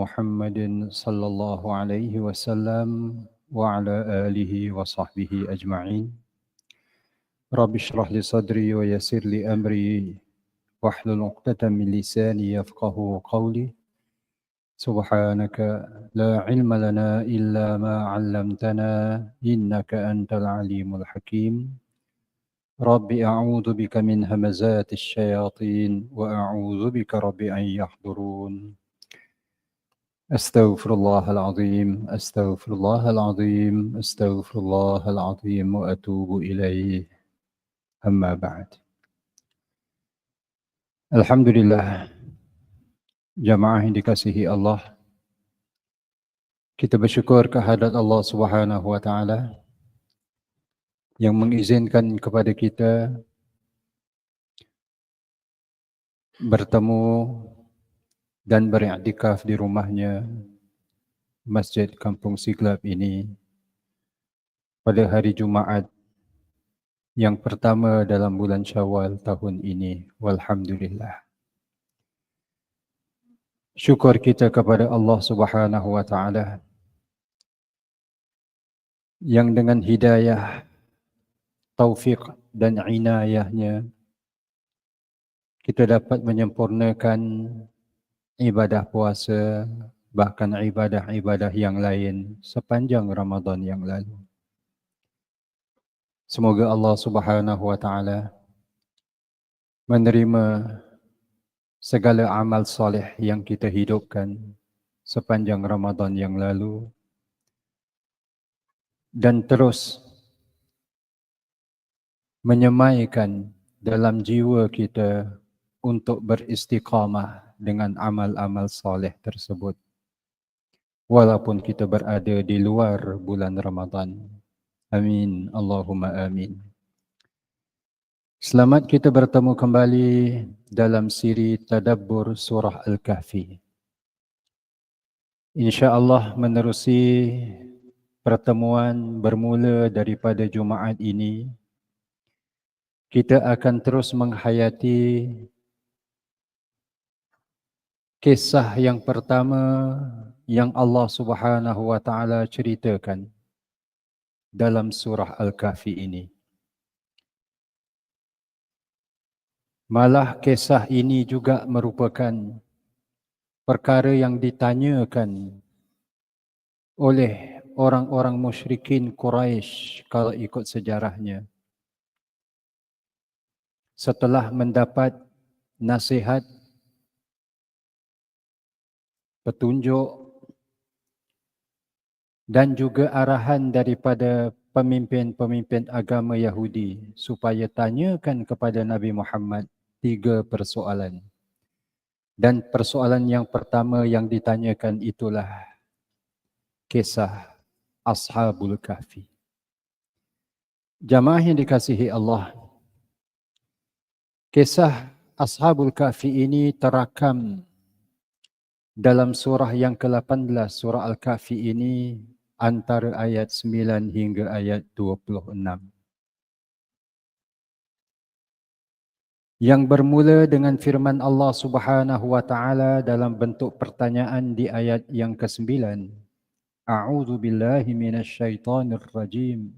محمد صلى الله عليه وسلم وعلى آله وصحبه أجمعين. رب اشرح لي صدري ويسر لي أمري. واحلل عقدة من لساني يفقه قولي. سبحانك لا علم لنا إلا ما علمتنا إنك أنت العليم الحكيم. رب أعوذ بك من همزات الشياطين وأعوذ بك رب أن يحضرون. أستغفر الله العظيم أستغفر الله العظيم أستغفر الله العظيم وأتوب إليه أما بعد الحمد لله جماعة yang dikasihi Allah kita bersyukur kehadrat Allah Subhanahu wa taala yang mengizinkan kepada kita bertemu dan beriktikaf di rumahnya Masjid Kampung Siglap ini pada hari Jumaat yang pertama dalam bulan Syawal tahun ini. Walhamdulillah. Syukur kita kepada Allah Subhanahu wa taala yang dengan hidayah taufik dan inayahnya kita dapat menyempurnakan ibadah puasa bahkan ibadah-ibadah yang lain sepanjang Ramadan yang lalu. Semoga Allah Subhanahu wa taala menerima segala amal soleh yang kita hidupkan sepanjang Ramadan yang lalu dan terus menyemaikan dalam jiwa kita untuk beristiqamah dengan amal-amal soleh tersebut. Walaupun kita berada di luar bulan Ramadan. Amin. Allahumma amin. Selamat kita bertemu kembali dalam siri Tadabbur Surah Al-Kahfi. InsyaAllah menerusi pertemuan bermula daripada Jumaat ini kita akan terus menghayati kisah yang pertama yang Allah Subhanahu wa taala ceritakan dalam surah Al-Kahfi ini. Malah kisah ini juga merupakan perkara yang ditanyakan oleh orang-orang musyrikin Quraisy kalau ikut sejarahnya setelah mendapat nasihat petunjuk dan juga arahan daripada pemimpin-pemimpin agama Yahudi supaya tanyakan kepada Nabi Muhammad tiga persoalan. Dan persoalan yang pertama yang ditanyakan itulah kisah Ashabul Kahfi. Jamaah yang dikasihi Allah, Kisah Ashabul Kahfi ini terakam dalam surah yang ke-18 surah Al-Kahfi ini antara ayat 9 hingga ayat 26. Yang bermula dengan firman Allah Subhanahu wa taala dalam bentuk pertanyaan di ayat yang ke-9. A'udzu billahi minasyaitonir rajim.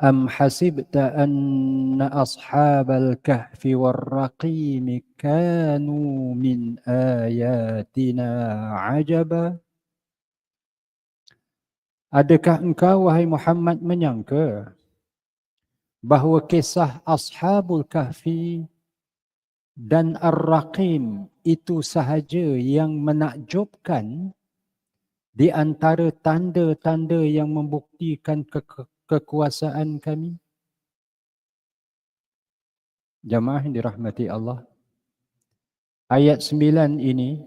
أم حسبت أن أصحاب الكهف والرقيم كانوا من آياتنا عجبا Adakah engkau wahai Muhammad menyangka bahawa kisah Ashabul Kahfi dan Ar-Raqim itu sahaja yang menakjubkan di antara tanda-tanda yang membuktikan ke- kekuasaan kami. Jamaah yang dirahmati Allah. Ayat 9 ini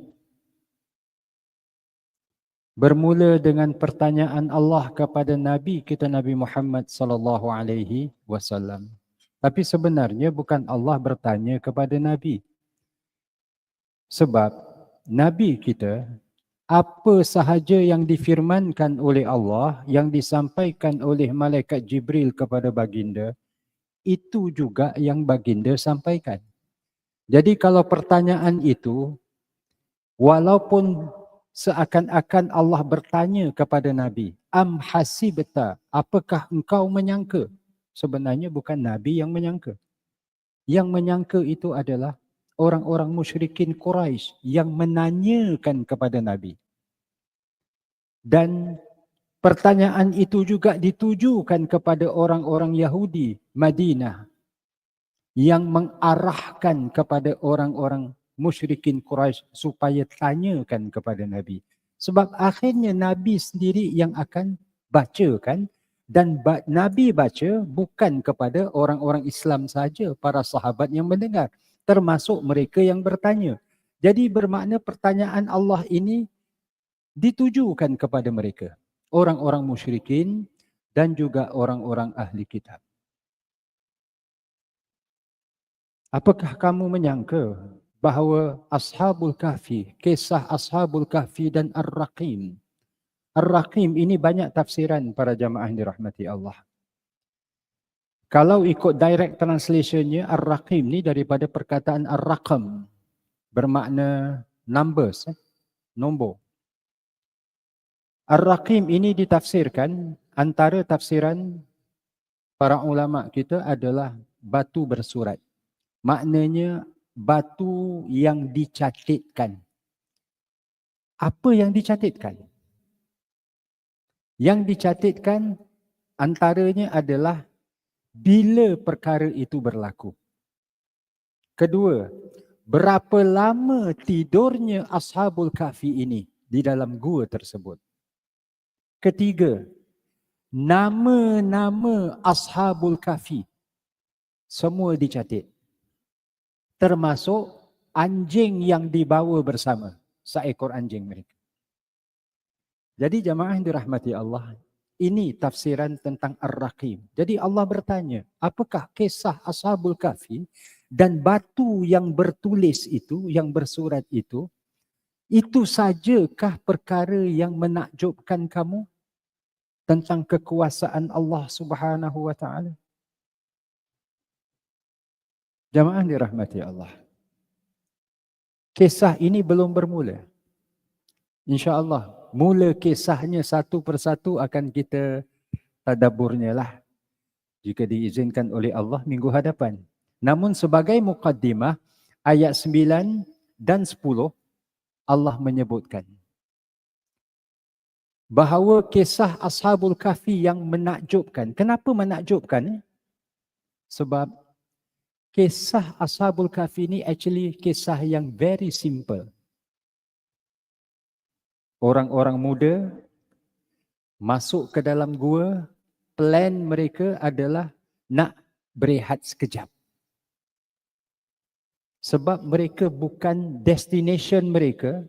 bermula dengan pertanyaan Allah kepada Nabi kita Nabi Muhammad sallallahu alaihi wasallam. Tapi sebenarnya bukan Allah bertanya kepada Nabi. Sebab Nabi kita apa sahaja yang difirmankan oleh Allah yang disampaikan oleh malaikat Jibril kepada baginda itu juga yang baginda sampaikan. Jadi kalau pertanyaan itu Walaupun seakan-akan Allah bertanya kepada Nabi, Am hasibta, apakah engkau menyangka? Sebenarnya bukan Nabi yang menyangka. Yang menyangka itu adalah orang-orang musyrikin Quraisy yang menanyakan kepada Nabi. Dan pertanyaan itu juga ditujukan kepada orang-orang Yahudi Madinah yang mengarahkan kepada orang-orang musyrikin Quraisy supaya tanyakan kepada Nabi. Sebab akhirnya Nabi sendiri yang akan baca kan dan Nabi baca bukan kepada orang-orang Islam saja, para sahabat yang mendengar, termasuk mereka yang bertanya. Jadi bermakna pertanyaan Allah ini ditujukan kepada mereka, orang-orang musyrikin dan juga orang-orang ahli kitab. Apakah kamu menyangka bahawa Ashabul Kahfi, kisah Ashabul Kahfi dan Ar-Raqim. Ar-Raqim ini banyak tafsiran para jamaah dirahmati Allah. Kalau ikut direct translationnya, Ar-Raqim ni daripada perkataan Ar-Raqam. Bermakna numbers, eh? nombor. Ar-Raqim ini ditafsirkan, antara tafsiran para ulama kita adalah batu bersurat. Maknanya batu yang dicatatkan. Apa yang dicatatkan? Yang dicatatkan antaranya adalah bila perkara itu berlaku. Kedua, berapa lama tidurnya Ashabul Kahfi ini di dalam gua tersebut. Ketiga, nama-nama Ashabul Kahfi semua dicatat termasuk anjing yang dibawa bersama seekor anjing mereka. Jadi jamaah yang dirahmati Allah, ini tafsiran tentang Ar-Raqim. Jadi Allah bertanya, apakah kisah Ashabul Kahfi dan batu yang bertulis itu, yang bersurat itu, itu sajakah perkara yang menakjubkan kamu tentang kekuasaan Allah Subhanahu wa taala? Jamaah dirahmati Allah. Kisah ini belum bermula. InsyaAllah, mula kisahnya satu persatu akan kita tadaburnya lah. Jika diizinkan oleh Allah minggu hadapan. Namun sebagai mukaddimah, ayat 9 dan 10, Allah menyebutkan bahawa kisah Ashabul Kahfi yang menakjubkan. Kenapa menakjubkan? Sebab kisah Ashabul Kahfi ni actually kisah yang very simple. Orang-orang muda masuk ke dalam gua, plan mereka adalah nak berehat sekejap. Sebab mereka bukan destination mereka,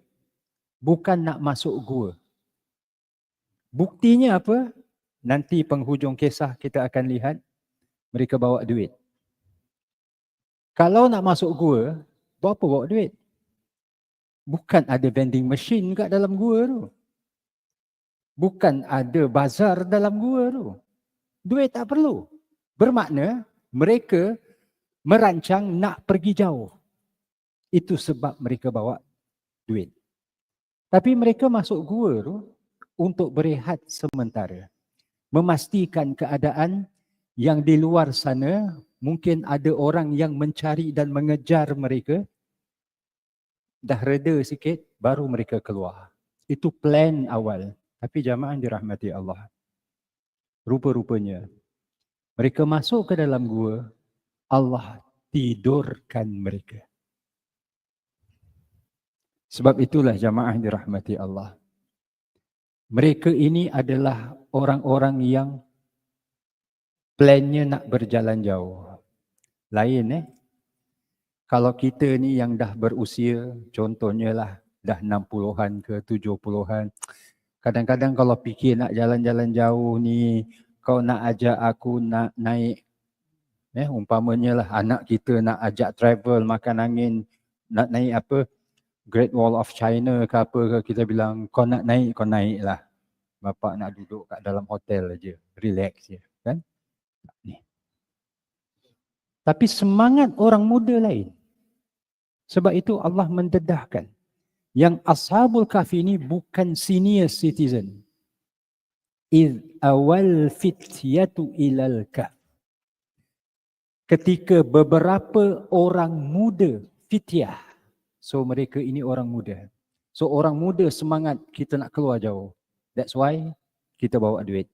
bukan nak masuk gua. Buktinya apa? Nanti penghujung kisah kita akan lihat mereka bawa duit. Kalau nak masuk gua, buat apa bawa duit? Bukan ada vending machine kat dalam gua tu. Bukan ada bazar dalam gua tu. Duit tak perlu. Bermakna mereka merancang nak pergi jauh. Itu sebab mereka bawa duit. Tapi mereka masuk gua tu untuk berehat sementara. Memastikan keadaan yang di luar sana mungkin ada orang yang mencari dan mengejar mereka dah reda sikit baru mereka keluar. Itu plan awal. Tapi jamaah dirahmati Allah rupa-rupanya mereka masuk ke dalam gua Allah tidurkan mereka. Sebab itulah jamaah dirahmati Allah. Mereka ini adalah orang-orang yang plannya nak berjalan jauh. Lain eh. Kalau kita ni yang dah berusia, contohnya lah dah 60-an ke 70-an. Kadang-kadang kalau fikir nak jalan-jalan jauh ni, kau nak ajak aku nak naik eh umpamanya lah anak kita nak ajak travel makan angin nak naik apa Great Wall of China ke apa ke kita bilang kau nak naik kau naik lah bapak nak duduk kat dalam hotel aja relax je kan ni tapi semangat orang muda lain. Sebab itu Allah mendedahkan. yang ashabul kahfi ini bukan senior citizen. Iz awal fityatu ilal kahf. Ketika beberapa orang muda fityah. So mereka ini orang muda. So orang muda semangat kita nak keluar jauh. That's why kita bawa duit.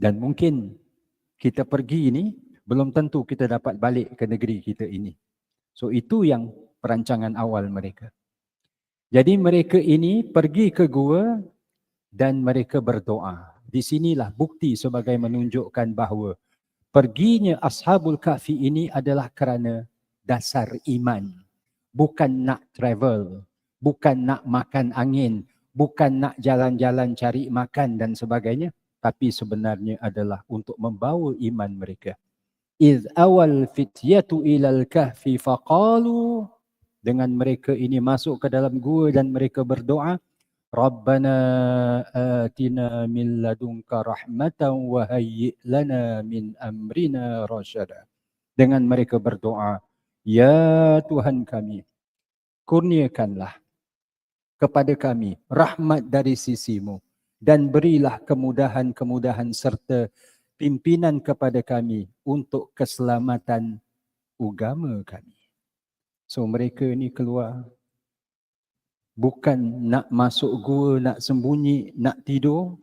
Dan mungkin kita pergi ini belum tentu kita dapat balik ke negeri kita ini. So itu yang perancangan awal mereka. Jadi mereka ini pergi ke gua dan mereka berdoa. Di sinilah bukti sebagai menunjukkan bahawa perginya Ashabul Kahfi ini adalah kerana dasar iman. Bukan nak travel, bukan nak makan angin, bukan nak jalan-jalan cari makan dan sebagainya. Tapi sebenarnya adalah untuk membawa iman mereka. Iz awal fityatu ilal kahfi faqalu dengan mereka ini masuk ke dalam gua dan mereka berdoa Rabbana atina min ladunka rahmatan wa hayyi lana min amrina rasyada. Dengan mereka berdoa, Ya Tuhan kami, kurniakanlah kepada kami rahmat dari sisimu dan berilah kemudahan-kemudahan serta pimpinan kepada kami untuk keselamatan agama kami. So mereka ni keluar bukan nak masuk gua, nak sembunyi, nak tidur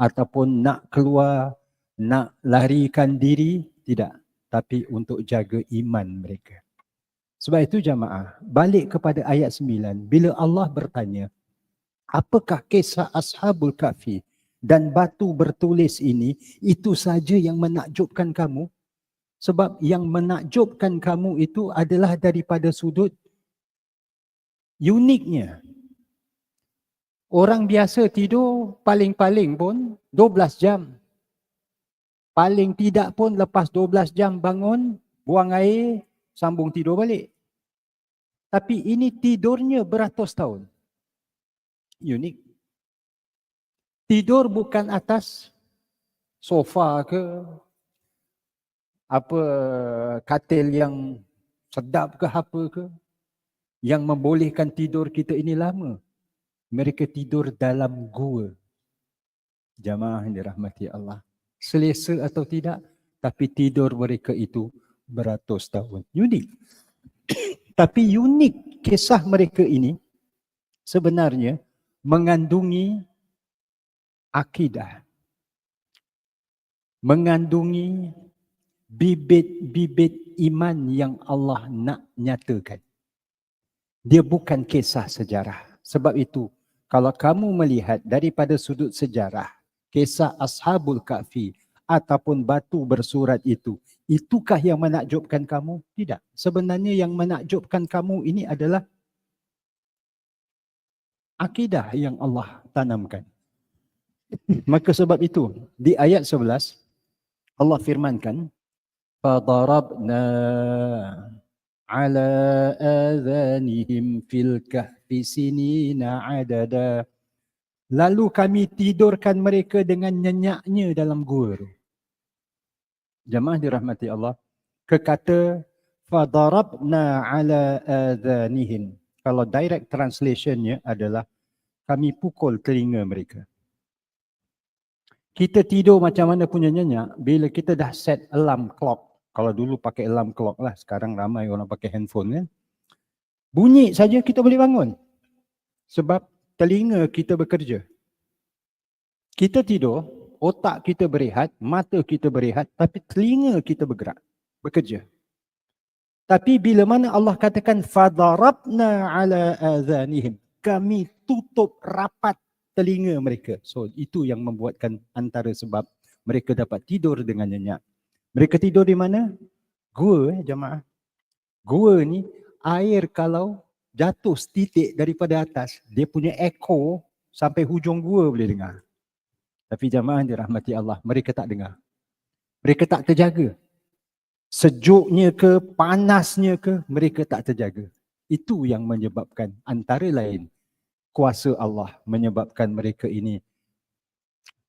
ataupun nak keluar, nak larikan diri, tidak. Tapi untuk jaga iman mereka. Sebab itu jamaah, balik kepada ayat 9, bila Allah bertanya, apakah kisah Ashabul Kahfi dan batu bertulis ini, itu saja yang menakjubkan kamu? Sebab yang menakjubkan kamu itu adalah daripada sudut uniknya. Orang biasa tidur paling-paling pun 12 jam. Paling tidak pun lepas 12 jam bangun, buang air, sambung tidur balik. Tapi ini tidurnya beratus tahun. Unik. Tidur bukan atas sofa ke, apa katil yang sedap ke apa ke yang membolehkan tidur kita ini lama. Mereka tidur dalam gua. Jamaah yang dirahmati Allah. Selesa atau tidak, tapi tidur mereka itu beratus tahun. Unik. tapi unik kisah mereka ini sebenarnya mengandungi akidah. Mengandungi bibit-bibit iman yang Allah nak nyatakan dia bukan kisah sejarah. Sebab itu, kalau kamu melihat daripada sudut sejarah, kisah Ashabul Kahfi ataupun batu bersurat itu, itukah yang menakjubkan kamu? Tidak. Sebenarnya yang menakjubkan kamu ini adalah akidah yang Allah tanamkan. Maka sebab itu di ayat 11 Allah firmankan fadarabna ala adhanihim fil kahfi sinina adada. Lalu kami tidurkan mereka dengan nyenyaknya dalam gua Jamaah dirahmati Allah kekata fadarabna ala adhanihim kalau direct translationnya adalah kami pukul telinga mereka. Kita tidur macam mana punya nyenyak bila kita dah set alarm clock kalau dulu pakai alarm clock lah, sekarang ramai orang pakai handphone kan. Bunyi saja kita boleh bangun. Sebab telinga kita bekerja. Kita tidur, otak kita berehat, mata kita berehat, tapi telinga kita bergerak, bekerja. Tapi bila mana Allah katakan fadarabna ala azanihim, kami tutup rapat telinga mereka. So itu yang membuatkan antara sebab mereka dapat tidur dengan nyenyak. Mereka tidur di mana? Gua eh jemaah. Gua ni air kalau jatuh setitik daripada atas, dia punya echo sampai hujung gua boleh dengar. Tapi jemaah dirahmati Allah, mereka tak dengar. Mereka tak terjaga. Sejuknya ke, panasnya ke, mereka tak terjaga. Itu yang menyebabkan antara lain kuasa Allah menyebabkan mereka ini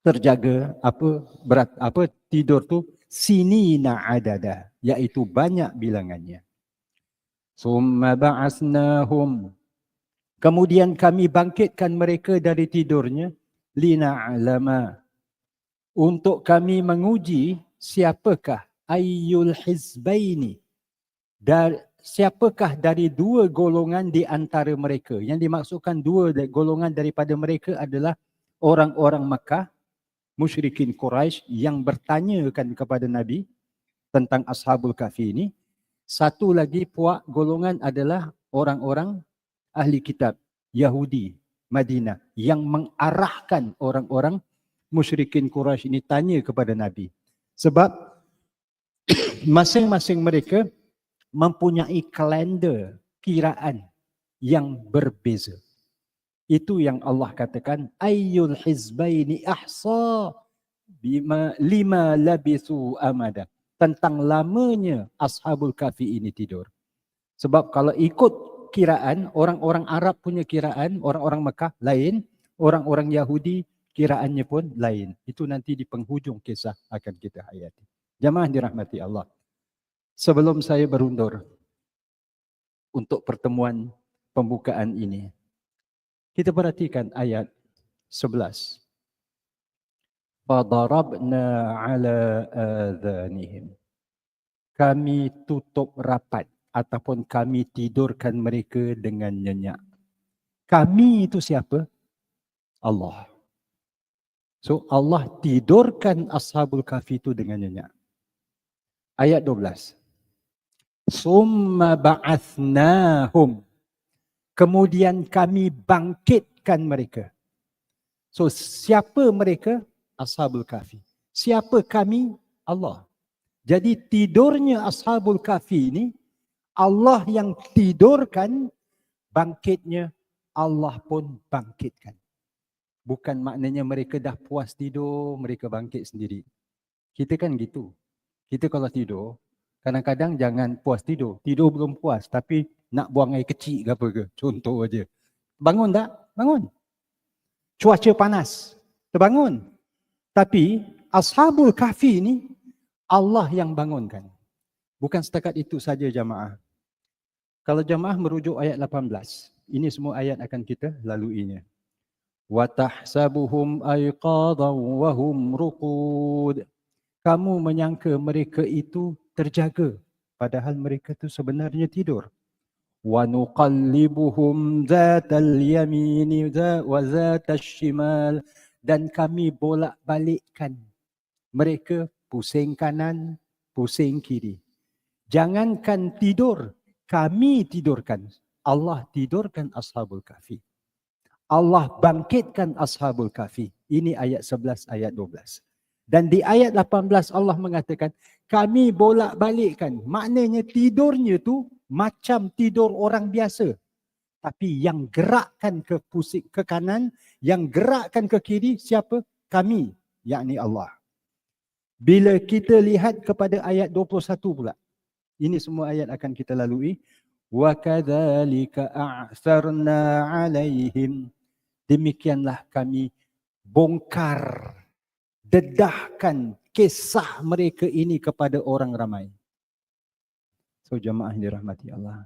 terjaga. Apa berat apa tidur tu? Sinina adada iaitu banyak bilangannya. Summa ba'asnahum. Kemudian kami bangkitkan mereka dari tidurnya. Lina'lama. Untuk kami menguji siapakah ayyul hizbaini. Dan siapakah dari dua golongan di antara mereka yang dimaksudkan dua golongan daripada mereka adalah orang-orang Makkah musyrikin Quraisy yang bertanyakan kepada Nabi tentang ashabul kahfi ini satu lagi puak golongan adalah orang-orang ahli kitab Yahudi Madinah yang mengarahkan orang-orang musyrikin Quraisy ini tanya kepada Nabi. Sebab masing-masing mereka mempunyai kalender kiraan yang berbeza. Itu yang Allah katakan ayyul hizbaini ahsa bima lima labisu amada tentang lamanya ashabul kafi ini tidur. Sebab kalau ikut kiraan orang-orang Arab punya kiraan, orang-orang Mekah lain, orang-orang Yahudi kiraannya pun lain. Itu nanti di penghujung kisah akan kita hayati. Jamaah dirahmati Allah. Sebelum saya berundur untuk pertemuan pembukaan ini, kita perhatikan ayat 11. Fadarabna ala adhanihim. Kami tutup rapat ataupun kami tidurkan mereka dengan nyenyak. Kami itu siapa? Allah. So Allah tidurkan ashabul kahfi itu dengan nyenyak. Ayat 12. Summa ba'athnahum. Kemudian kami bangkitkan mereka. So siapa mereka? Ashabul kahfi. Siapa kami? Allah. Jadi tidurnya ashabul kahfi ini Allah yang tidurkan bangkitnya Allah pun bangkitkan. Bukan maknanya mereka dah puas tidur, mereka bangkit sendiri. Kita kan gitu. Kita kalau tidur, kadang-kadang jangan puas tidur. Tidur belum puas tapi nak buang air kecil ke apa ke. Contoh aja. Bangun tak? Bangun. Cuaca panas. Terbangun. Tapi ashabul kafi ni Allah yang bangunkan. Bukan setakat itu saja jamaah. Kalau jemaah merujuk ayat 18, ini semua ayat akan kita laluinya. Wa tahsabuhum hum ruqud. Kamu menyangka mereka itu terjaga padahal mereka itu sebenarnya tidur. Wa nuqallibuhum zatal yamin wa zatal shimal dan kami bolak-balikkan mereka pusing kanan, pusing kiri. Jangankan tidur, kami tidurkan. Allah tidurkan ashabul kahfi. Allah bangkitkan ashabul kahfi. Ini ayat 11, ayat 12. Dan di ayat 18 Allah mengatakan, kami bolak balikkan. Maknanya tidurnya tu macam tidur orang biasa. Tapi yang gerakkan ke pusing ke kanan, yang gerakkan ke kiri siapa? Kami, yakni Allah. Bila kita lihat kepada ayat 21 pula. Ini semua ayat akan kita lalui. Wa kadzalika a'tharna 'alaihim. Demikianlah kami bongkar dedahkan kisah mereka ini kepada orang ramai. So jemaah yang dirahmati Allah.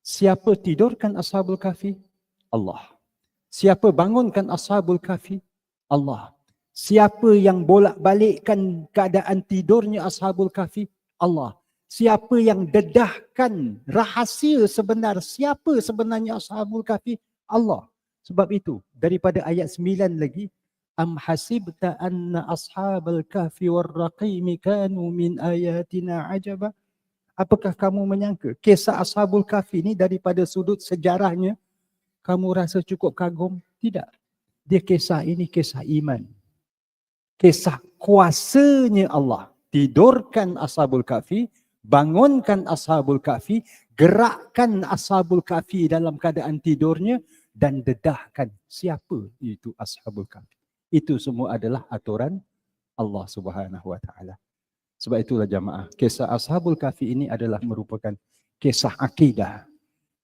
Siapa tidurkan ashabul kafi? Allah. Siapa bangunkan ashabul kafi? Allah. Siapa yang bolak-balikkan keadaan tidurnya ashabul kafi? Allah siapa yang dedahkan rahsia sebenar siapa sebenarnya ashabul kahfi Allah sebab itu daripada ayat 9 lagi am hasibta anna ashabul kahfi warraqim kanu min ayatina ajaba apakah kamu menyangka kisah ashabul kahfi ini daripada sudut sejarahnya kamu rasa cukup kagum? Tidak. Dia kisah ini kisah iman. Kisah kuasanya Allah. Tidurkan ashabul kahfi bangunkan ashabul kafi, gerakkan ashabul kafi dalam keadaan tidurnya dan dedahkan siapa itu ashabul kafi. Itu semua adalah aturan Allah Subhanahu wa taala. Sebab itulah jamaah, kisah ashabul kafi ini adalah merupakan kisah akidah.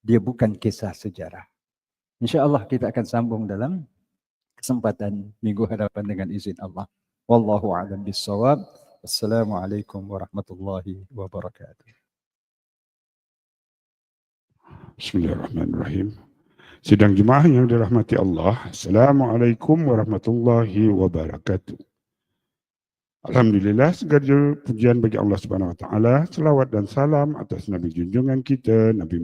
Dia bukan kisah sejarah. Insya-Allah kita akan sambung dalam kesempatan minggu hadapan dengan izin Allah. Wallahu a'lam bissawab. Assalamualaikum warahmatullahi wabarakatuh. Bismillahirrahmanirrahim. Sidang jemaah yang dirahmati Allah, Assalamualaikum warahmatullahi wabarakatuh. Alhamdulillah segala pujian bagi Allah Subhanahu wa taala, selawat dan salam atas nabi junjungan kita Nabi